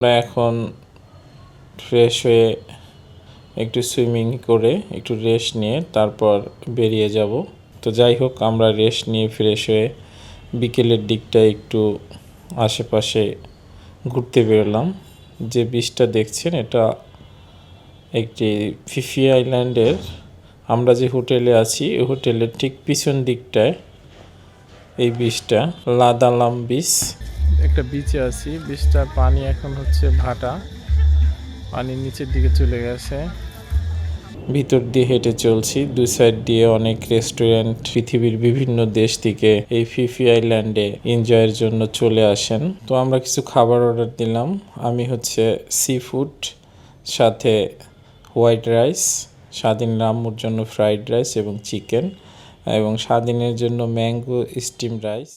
আমরা এখন ফ্রেশ হয়ে একটু সুইমিং করে একটু রেস্ট নিয়ে তারপর বেরিয়ে যাব। তো যাই হোক, আমরা রেস্ট নিয়ে ফ্রেশ হয়ে বিকেলের দিকটা একটু আশেপাশে ঘুরতে বেরোলাম। যে বীজটা দেখছেন, এটা একটি ফিফি আইল্যান্ডের আমরা যে হোটেলে আছি ওই হোটেলের ঠিক পিছন দিকটায় এই বীজটা লাদালাম বীজ একটা বিচে আছি। বীজটার পানি এখন হচ্ছে ভাটা। পানির নিচের দিকে চলে গেছে। ভিতর দিয়ে হেঁটে চলছি। দুই সাইড দিয়ে অনেক রেস্টুরেন্ট পৃথিবীর বিভিন্ন দেশ থেকে এই ফিফি আইল্যান্ডে এনজয়ের জন্য চলে আসেন। তো আমরা কিছু খাবার অর্ডার দিলাম। আমি হচ্ছে সি ফুড সাথে হোয়াইট রাইস স্বাধীন রাম্মুর জন্য ফ্রাইড রাইস এবং চিকেন এবং স্বাধীনের জন্য ম্যাঙ্গো স্টিম রাইস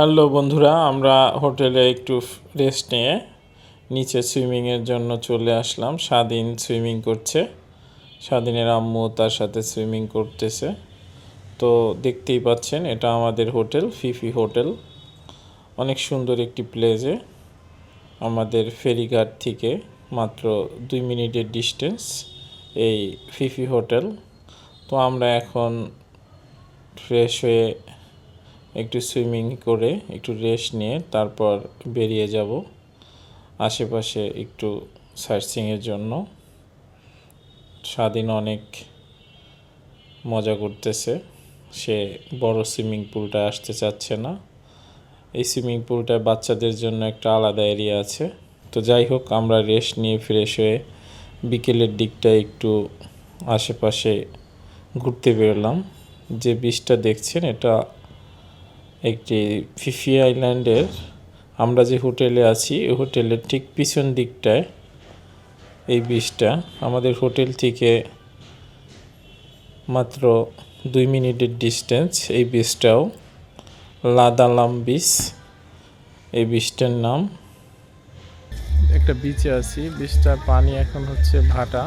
হ্যালো বন্ধুরা, আমরা হোটেলে একটু রেস্ট নিয়ে নিচে সুইমিংয়ের জন্য চলে আসলাম। স্বাধীন সুইমিং করছে। স্বাধীনের আম্মু তার সাথে সুইমিং করতেছে। তো দেখতেই পাচ্ছেন, এটা আমাদের হোটেল ফিফি হোটেল। অনেক সুন্দর একটি প্লেসে আমাদের ফেরিঘাট থেকে মাত্র দুই মিনিটের ডিস্টেন্স এই ফিফি হোটেল। তো আমরা এখন ফ্রেশ হয়ে একটু সুইমিং করে একটু রেস্ট নিয়ে তারপর বেরিয়ে যাব আশেপাশে একটু সার্চিংয়ের জন্য। স্বাধীন অনেক মজা করতেছে। সে বড় সুইমিং পুলটা আসতে চাচ্ছে না। এই সুইমিং পুলটায় বাচ্চাদের জন্য একটা আলাদা এরিয়া আছে। তো যাই হোক, আমরা রেস্ট নিয়ে ফ্রেশ হয়ে বিকেলের দিকটা একটু আশেপাশে ঘুরতে বেরোলাম। যে বীজটা দেখছেন, এটা একটি ফিফি আইল্যান্ডের, আমরা যে হোটেলে আছি ওই হোটেলের ঠিক পিছন দিকটায় এই বীজটা আমাদের হোটেল থেকে মাত্র দুই মিনিটের ডিস্টেন্স এই বীজটাও লাদালাম বীজ এই বীজটার নাম। একটা বিচে আছি বীজটার পানি এখন হচ্ছে ভাটা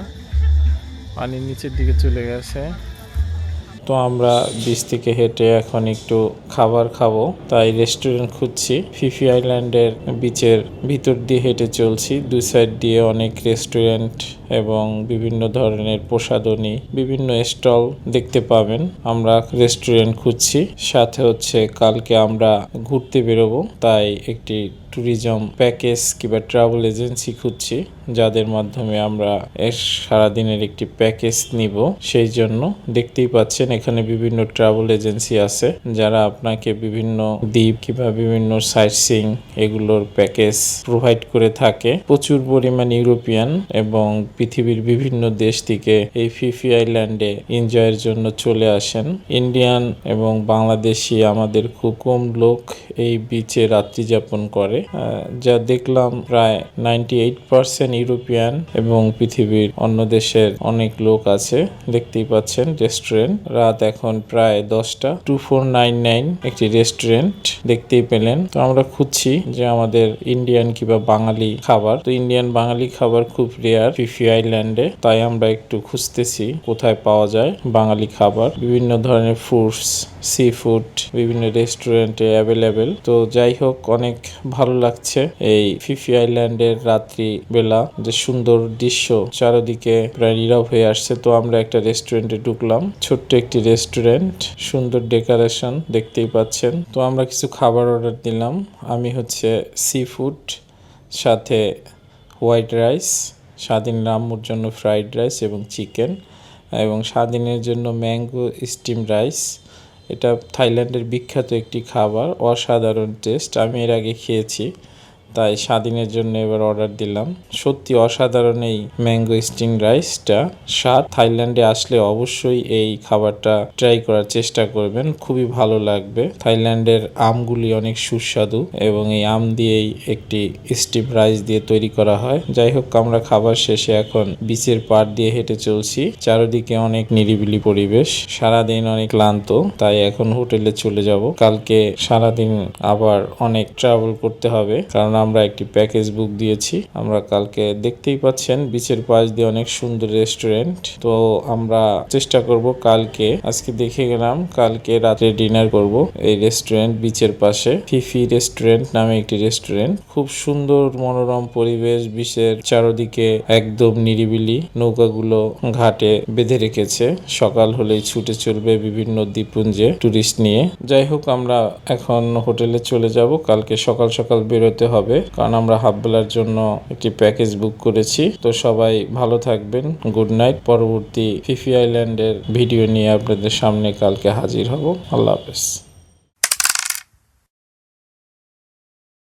পানির নিচের দিকে চলে গেছে। তো আমরা বিচ থেকে হেঁটে এখন একটু খাবার খাব, তাই রেস্টুরেন্ট খুঁজছি। ফিফি আইল্যান্ডের বিচের ভিতর দিয়ে হেঁটে চলছি। দুই সাইড দিয়ে অনেক রেস্টুরেন্ট এবং বিভিন্ন ধরনের প্রসাদনী বিভিন্ন স্টল দেখতে পাবেন। আমরা রেস্টুরেন্ট খুঁজছি। সাথে হচ্ছে কালকে আমরা ঘুরতে বেরোবো, তাই একটি ট্যুরিজম প্যাকেজ কিংবা ট্রাভেল এজেন্সি খুঁজছি, যাদের মাধ্যমে আমরা এর সারাদিনের একটি প্যাকেজ নিব। সেই জন্য দেখতেই পাচ্ছেন, এখানে বিভিন্ন ট্রাভেল এজেন্সি আছে, যারা আপনাকে বিভিন্ন দ্বীপ কিংবা বিভিন্ন সাইট সিং এগুলোর প্যাকেজ প্রোভাইড করে থাকে। প্রচুর পরিমাণ ইউরোপিয়ান এবং পৃথিবীর বিভিন্ন দেশ থেকে এই ফিফি আইল্যান্ডে এনজয়ের জন্য চলে আসেন। ইন্ডিয়ান এবং বাংলাদেশি আমাদের খুব কম লোক এই বিচে রাত্রি যাপন করে। যা দেখলাম প্রায় নাইনটি এইট পার্সেন্ট ইউরোপিয়ান এবং পৃথিবীর অন্য দেশের অনেক লোক আছে। দেখতেই পাচ্ছেন রেস্টুরেন্ট রাত এখন প্রায় দশটা। টু ফোর নাইন নাইন একটি রেস্টুরেন্ট দেখতেই পেলেন। তো আমরা খুঁজছি যে আমাদের ইন্ডিয়ান কিংবা বাঙালি খাবার। তো ইন্ডিয়ান বাঙালি খাবার খুব রেয়ার ফিফি আইল্যান্ডে তাই আমরা একটু খুঁজতেছি কোথায় পাওয়া যায় বাঙালি খাবার। বিভিন্ন ধরনের ফ্রুটস সি ফুড বিভিন্ন রেস্টুরেন্টে অ্যাভেলেবেল তো যাই হোক, অনেক ভালো লাগছে এই ফিফি আইল্যান্ডের রাত্রি বেলা। যে সুন্দর দৃশ্য চারিদিকে প্রায় নীরব হয়ে আসছে। তো আমরা একটা রেস্টুরেন্টে ঢুকলাম। ছোট্ট একটি রেস্টুরেন্ট সুন্দর ডেকোরেশন দেখতেই পাচ্ছেন। তো আমরা কিছু খাবার অর্ডার দিলাম। আমি হচ্ছে সি ফুড সাথে হোয়াইট রাইস স্বাধীন রাম্মুর জন্য ফ্রাইড রাইস এবং চিকেন এবং স্বাধীনের জন্য ম্যাঙ্গো স্টিম রাইস এটা থাইল্যান্ডের বিখ্যাত একটি খাবার, অসাধারণ টেস্ট আমি এর আগে খেয়েছি। তাই স্বাধীনের জন্য এবার অর্ডার দিলাম। সত্যি অসাধারণ এই ম্যাঙ্গো স্টিং রাইসটা স্বাদ থাইল্যান্ডে আসলে অবশ্যই এই খাবারটা ট্রাই করার চেষ্টা করবেন। খুবই ভালো লাগবে। থাইল্যান্ডের আমগুলি অনেক সুস্বাদু এবং এই আম দিয়েই একটি স্টিম রাইস দিয়ে তৈরি করা হয়। যাই হোক, আমরা খাবার শেষে এখন বিচের পাড় দিয়ে হেঁটে চলছি। চারিদিকে অনেক নিরিবিলি পরিবেশ। সারাদিন অনেক ক্লান্ত, তাই এখন হোটেলে চলে যাব। কালকে সারাদিন আবার অনেক ট্রাভেল করতে হবে। কারণ আমরা একটি প্যাকেজ বুক দিয়েছি। আমরা কালকে দেখতেই পাচ্ছেন বিচের পাশ দিয়ে অনেক সুন্দর রেস্টুরেন্ট তো আমরা চেষ্টা করব কালকে, আজকে দেখে গেলাম, কালকে রাতে ডিনার করব এই রেস্টুরেন্ট বিচের পাশে। ফিফি রেস্টুরেন্ট নামে একটি রেস্টুরেন্ট খুব সুন্দর মনোরম পরিবেশ বিচের চারদিকে একদম নিরিবিলি নৌকাগুলো ঘাটে বেঁধে রেখেছে। সকাল হলেই ছুটে চলবে বিভিন্ন দ্বীপপুঞ্জে টুরিস্ট নিয়ে। যাই হোক, আমরা এখন হোটেলে চলে যাব। কালকে সকাল সকাল বেরোতে হবে, কারণ আমরা হাফ বেলার জন্য একটি প্যাকেজ বুক করেছি। তো সবাই ভালো থাকবেন গুড নাইট পরবর্তী ফিফি আইল্যান্ডের ভিডিও নিয়ে আপনাদের সামনে কালকে হাজির হব। আল্লাহ হাফেজ।